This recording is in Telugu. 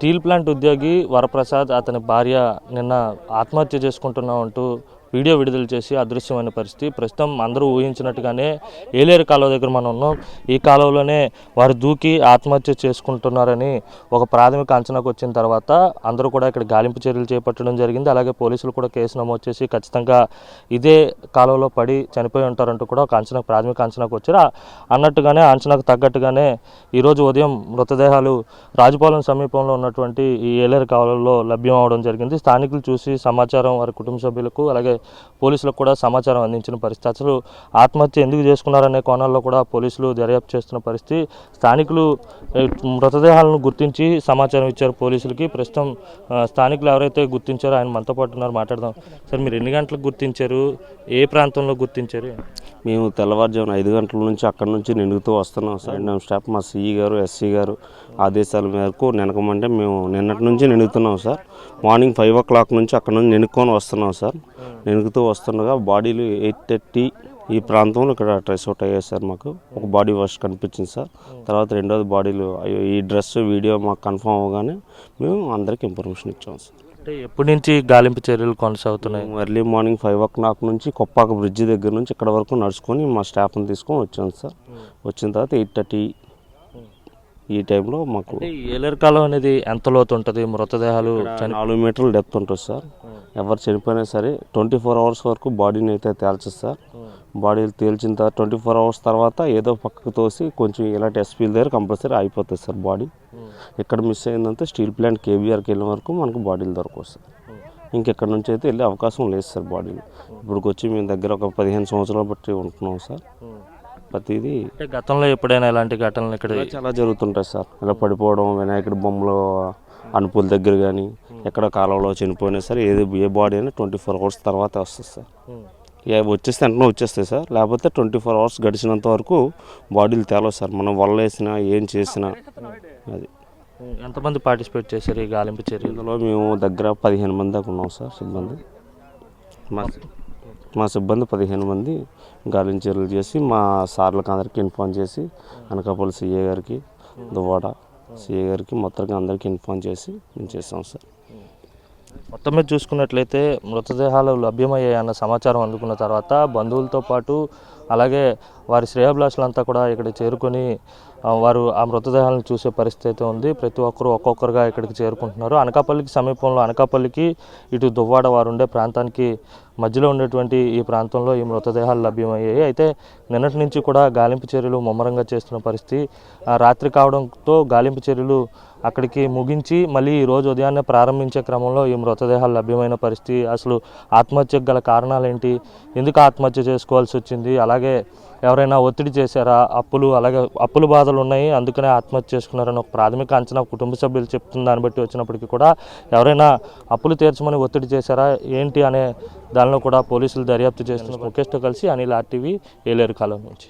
స్టీల్ ప్లాంట్ ఉద్యోగి వరప్రసాద్ అతని భార్య నిన్న ఆత్మహత్య చేసుకుంటున్నాం అంటూ వీడియో విడుదల చేసి అదృశ్యమైన పరిస్థితి. ప్రస్తుతం అందరూ ఊహించినట్టుగానే ఏలేరు కాలువ దగ్గర మనం ఉన్నాం. ఈ కాలువలోనే వారు దూకి ఆత్మహత్య చేసుకుంటున్నారని ఒక ప్రాథమిక అంచనాకు వచ్చిన తర్వాత అందరూ కూడా ఇక్కడ గాలింపు చర్యలు చేపట్టడం జరిగింది. అలాగే పోలీసులు కూడా కేసు నమోదు చేసి ఖచ్చితంగా ఇదే కాలువలో పడి చనిపోయి ఉంటారంటూ కూడా ఒక అంచనా ప్రాథమిక అంచనాకు వచ్చారు. అన్నట్టుగానే అంచనాకు తగ్గట్టుగానే ఈరోజు ఉదయం మృతదేహాలు రాజుపాలెం సమీపంలో ఉన్నటువంటి ఈ ఏలేరు కాలువలో లభ్యం అవడం జరిగింది. స్థానికులు చూసి సమాచారం వారి కుటుంబ సభ్యులకు అలాగే పోలీసులకు కూడా సమాచారం అందించిన పరిస్థితి. అసలు ఆత్మహత్య ఎందుకు చేసుకున్నారనే కోణాల్లో కూడా పోలీసులు దర్యాప్తు చేస్తున్న పరిస్థితి. స్థానికులు మృతదేహాలను గుర్తించి సమాచారం ఇచ్చారు పోలీసులకి. ప్రస్తుతం స్థానికులు ఎవరైతే గుర్తించారో ఆయన మనతో పాటు ఉన్నారు మాట్లాడదాం. సార్ మీరు ఎన్ని గంటలకు గుర్తించారు? ఏ ప్రాంతంలో గుర్తించారు? మేము తెల్లవారుజామున ఐదు గంటల నుంచి అక్కడి నుంచి నిండుతూ వస్తున్నాం సార్. మేము స్టాఫ్ మా సిఈ గారు ఎస్సీ గారు ఆదేశాల మేరకు నినకమంటే మేము నిన్నటి నుంచి నిండుతున్నాం sir. Morning five o'clock నుంచి అక్కడ నుంచి నినుక్కొని వస్తున్నాం సార్. నినుకుతూ వస్తుండగా బాడీలు ఎయిట్ థర్టీ ఈ ప్రాంతంలో ఇక్కడ ట్రెస్ అవుట్ అయ్యాయి సార్ మాకు. ఒక బాడీ వాష్ కనిపించింది సార్. తర్వాత రెండోది బాడీలు అయ్యో ఈ డ్రెస్ వీడియో మాకు కన్ఫర్మ్ అవ్వగానే మేము అందరికి ఇన్ఫర్మేషన్ ఇచ్చాం సార్. అంటే ఎప్పటి నుంచి గాలింపు చర్యలు కొనసాగుతున్నాయి? Early morning five o'clock నుంచి కొప్పాక బ్రిడ్జ్ దగ్గర నుంచి ఇక్కడ వరకు నడుచుకొని మా స్టాఫ్ని తీసుకొని వచ్చాం సార్. వచ్చిన తర్వాత ఎయిట్ థర్టీ ఈ టైంలో మాకు ఏలేరు కాలం అనేది ఎంత లోతు ఉంటుంది? మృతదేహాలు నాలుగు మీటర్ల డెప్త్ ఉంటుంది సార్. ఎవరు చనిపోయినా సరే ట్వంటీ ఫోర్ అవర్స్ వరకు బాడీని అయితే తేల్చదు సార్. బాడీలు తేల్చిన తర్వాత ట్వంటీ ఫోర్ అవర్స్ తర్వాత ఏదో పక్కకు తోసి కొంచెం ఇలాంటి ఎస్పీల దగ్గర కంపల్సరీ అయిపోతుంది సార్ బాడీ. ఎక్కడ మిస్ అయిందంటే స్టీల్ ప్లాంట్ కేబీఆర్కి వెళ్ళిన వరకు మనకు బాడీలు దొరకవు సార్. ఇంకెక్కడ నుంచి అయితే వెళ్ళే అవకాశం లేదు సార్ బాడీలు. ఇప్పుడు వచ్చి మేము దగ్గర ఒక పదిహేను సంవత్సరాలు బట్టి ఉంటున్నాం సార్. ప్రతిదీ గతంలో ఎప్పుడైనా ఇలాంటి ఘటనలు ఇక్కడ చాలా జరుగుతుంటాయి సార్. ఇలా పడిపోవడం వినాయకుడి బొమ్మలు అనుపుల దగ్గర కానీ ఎక్కడ కాలంలో చనిపోయినా సరే ఏది ఏ బాడీ అయినా ట్వంటీ ఫోర్ అవర్స్ తర్వాత వస్తుంది సార్. ఏ వచ్చేస్తే వెంటనే వచ్చేస్తాయి సార్. లేకపోతే ట్వంటీ ఫోర్ అవర్స్ గడిచినంత వరకు బాడీలు తేలవు సార్. మనం వల్ల వేసినా ఏం చేసినా అది. ఎంతమంది పార్టిసిపేట్ చేశారు ఈ గాలింపు చర్యలు? మేము దగ్గర పదిహేను మంది దాకా ఉన్నాం సార్ సిబ్బంది. మా మా సిబ్బంది పదిహేను మంది గాలింపు చర్యలు చేసి మా సార్లకు అందరికీ ఇన్ఫార్మ్ చేసి అనకాపల్లి సిఏ గారికి దువ్వాడ సిఏ గారికి మొత్తంగా అందరికీ ఇన్ఫార్మ్ చేసి మేము చేస్తాం సార్. మొత్తం మీద చూసుకున్నట్లయితే మృతదేహాలు లభ్యమయ్యాయన్న సమాచారం అందుకున్న తర్వాత బంధువులతో పాటు అలాగే వారి శ్రేయాభిలాషులంతా కూడా ఇక్కడ చేరుకొని వారు ఆ మృతదేహాలను చూసే పరిస్థితి అయితే ఉంది. ప్రతి ఒక్కరు ఒక్కొక్కరుగా ఇక్కడికి చేరుకుంటున్నారు. అనకాపల్లికి సమీపంలో అనకాపల్లికి ఇటు దువ్వాడ వారు ఉండే ప్రాంతానికి మధ్యలో ఉండేటువంటి ఈ ప్రాంతంలో ఈ మృతదేహాలు లభ్యమయ్యాయి. అయితే నిన్నటి నుంచి కూడా గాలింపు చర్యలు ముమ్మరంగా చేస్తున్న పరిస్థితి. రాత్రి కావడంతో గాలింపు చర్యలు అక్కడికి ముగించి మళ్ళీ ఈ రోజు ఉదయాన్నే ప్రారంభించే క్రమంలో ఈ మృతదేహాలు లభ్యమైన పరిస్థితి. అసలు ఆత్మహత్యకు గల కారణాలు ఏంటి ఎందుకు ఆత్మహత్య చేసుకోవాల్సి వచ్చింది? అలాగే అలాగే ఎవరైనా ఒత్తిడి చేశారా? అప్పులు అలాగే అప్పుల బాధలు ఉన్నాయి అందుకనే ఆత్మహత్య చేసుకున్నారని ఒక ప్రాథమిక అంచనా కుటుంబ సభ్యులు చెప్తున్న దాన్ని బట్టి వచ్చినప్పటికీ కూడా ఎవరైనా అప్పులు తీర్చమని ఒత్తిడి చేశారా? ఏంటి అనే దానిలో కూడా పోలీసులు దర్యాప్తు చేస్తున్న ముఖేష్తో కలిసి అనిల్ ఆర్టీవీ ఏలేరు కాలం నుంచి.